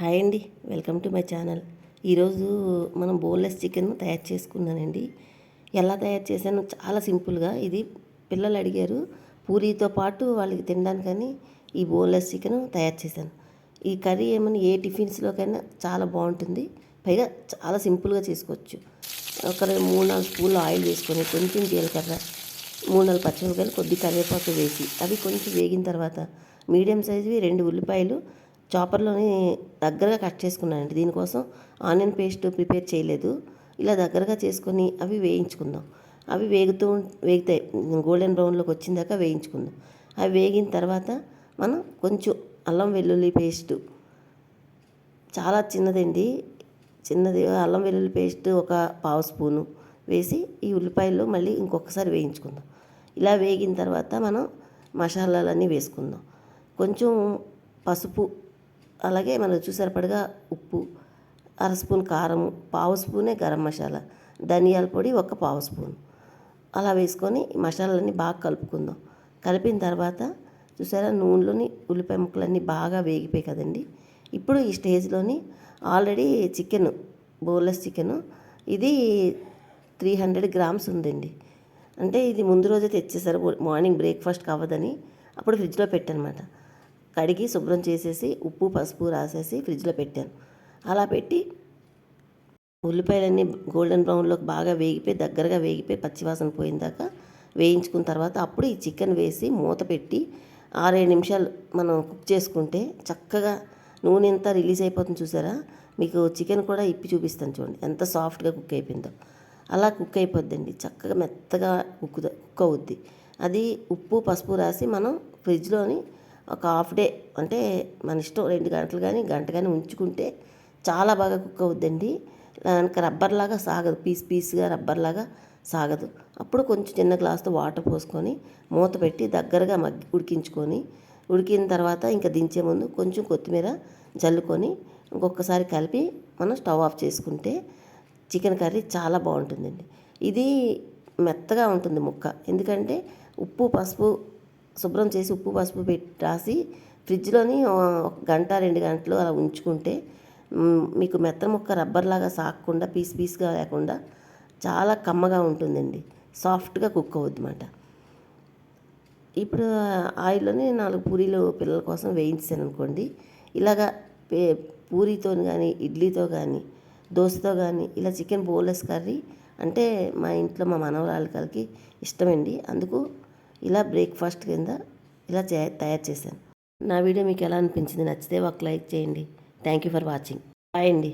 Hi అండి welcome to my channel. ఈరోజు మనం బోన్లెస్ చికెన్ తయారు చేసుకున్నానండి. ఎలా తయారు చేశాను? చాలా సింపుల్గా. ఇది పిల్లలు అడిగారు పూరీతో పాటు వాళ్ళకి తినడానికని ఈ బోన్లెస్ చికెన్ తయారు చేశాను. ఈ కర్రీ ఏమైనా ఏ టిఫిన్స్లోకైనా చాలా బాగుంటుంది. పైగా చాలా సింపుల్గా చేసుకోవచ్చు. ఒక మూడు నాలుగు స్పూన్లు ఆయిల్ వేసుకొని కొంచెం జీలకర్ర మూడు నాలుగు పచ్చిమిరపకాయలు కొద్ది కరివేపాకు వేసి అవి కొంచెం వేగిన తర్వాత మీడియం సైజువి రెండు ఉల్లిపాయలు చాపర్లోని దగ్గరగా కట్ చేసుకున్నానండి. దీనికోసం ఆనియన్ పేస్ట్ ప్రిపేర్ చేయలేదు. ఇలా దగ్గరగా చేసుకొని అవి వేయించుకుందాం. అవి వేగుతూ వేగుతాయి గోల్డెన్ బ్రౌన్లోకి వచ్చిందాక వేయించుకుందాం. అవి వేగిన తర్వాత మనం కొంచెం అల్లం వెల్లుల్లి పేస్ట్. చాలా చిన్నదండి. చిన్నది అల్లం వెల్లుల్లి పేస్ట్ ఒక పావు స్పూను వేసి ఈ ఉల్లిపాయలు మళ్ళీ ఇంకొకసారి వేయించుకుందాం. ఇలా వేగిన తర్వాత మనం మసాలాలన్నీ వేసుకుందాం. కొంచెం పసుపు అలాగే మనం చూసరిపడగా ఉప్పు అర స్పూన్ కారం పావు స్పూనే గరం మసాలా ధనియాల పొడి ఒక పావు స్పూన్. అలా వేసుకొని మసాలాలన్నీ బాగా కలుపుకుందాం. కలిపిన తర్వాత చూసారా నూనెలోని ఉల్లిపాయ ముక్కలన్నీ బాగా వేగిపోయి కదండి. ఇప్పుడు ఈ స్టేజ్లోని ఆల్రెడీ చికెన్ బోన్లెస్ చికెన్ ఇది త్రీ హండ్రెడ్ గ్రామ్స్ ఉందండి. అంటే ఇది ముందు రోజే తెచ్చేసారు మార్నింగ్ బ్రేక్ఫాస్ట్ కావదని అప్పుడు ఫ్రిడ్జ్లో పెట్టనమాట. కడిగి శుభ్రం చేసేసి ఉప్పు పసుపు రాసేసి ఫ్రిడ్జ్లో పెట్టాను. అలా పెట్టి ఉల్లిపాయలన్నీ గోల్డెన్ బ్రౌన్లోకి బాగా వేగిపోయి దగ్గరగా వేగిపోయి పచ్చివాసన పోయిందాక వేయించుకున్న తర్వాత అప్పుడు ఈ చికెన్ వేసి మూత పెట్టి ఆరేడు నిమిషాలు మనం కుక్ చేసుకుంటే చక్కగా నూనె ఎంత రిలీజ్ అయిపోతుంది చూసారా? మీకు చికెన్ కూడా ఇప్పి చూపిస్తాను చూడండి. ఎంత సాఫ్ట్గా కుక్ అయిపోయిందో. అలా కుక్ అయిపోద్దండి. చక్కగా మెత్తగా కుక్ కుక్ అవుద్ది. అది ఉప్పు పసుపు రాసి మనం ఫ్రిడ్జ్లోని ఒక హాఫ్ డే అంటే మన ఇష్టం రెండు గంటలు కానీ గంట కానీ ఉంచుకుంటే చాలా బాగా కుక్ అవుద్దండి. కనుక రబ్బర్ లాగా సాగదు పీస్ పీస్గా రబ్బర్ లాగా సాగదు. అప్పుడు కొంచెం చిన్న గ్లాస్తో వాటర్ పోసుకొని మూత పెట్టి దగ్గరగా మగ్గి ఉడికించుకొని ఉడికిన తర్వాత ఇంకా దించే ముందు కొంచెం కొత్తిమీర జల్లుకొని ఇంకొకసారి కలిపి మనం స్టవ్ ఆఫ్ చేసుకుంటే చికెన్ కర్రీ చాలా బాగుంటుందండి. ఇది మెత్తగా ఉంటుంది ముక్క. ఎందుకంటే ఉప్పు పసుపు శుభ్రం చేసి ఉప్పు పసుపు పెట్టి రాసి ఫ్రిడ్జ్లోని ఒక గంట రెండు గంటలు అలా ఉంచుకుంటే మీకు మెత్త ముక్క రబ్బర్లాగా సాగకుండా పీస్ పీస్గా లేకుండా చాలా కమ్మగా ఉంటుందండి. సాఫ్ట్గా కుక్ అవుద్ది ఇప్పుడు ఆయిల్లోనే నాలుగు పూరీలు పిల్లల కోసం వేయించాను అనుకోండి. ఇలాగా పూరితో కానీ ఇడ్లీతో కానీ దోశతో కానీ ఇలా చికెన్ బోలెస్ కర్రీ అంటే మా ఇంట్లో మా మనవరాళ్ళకి ఇష్టమండి. అందుకు ఇలా బ్రేక్ఫాస్ట్ కింద ఇలా తయారు చేశాను. నా వీడియో మీకు ఎలా అనిపించింది నచ్చితే ఒక లైక్ చేయండి. Thank you for watching. Bye అండి.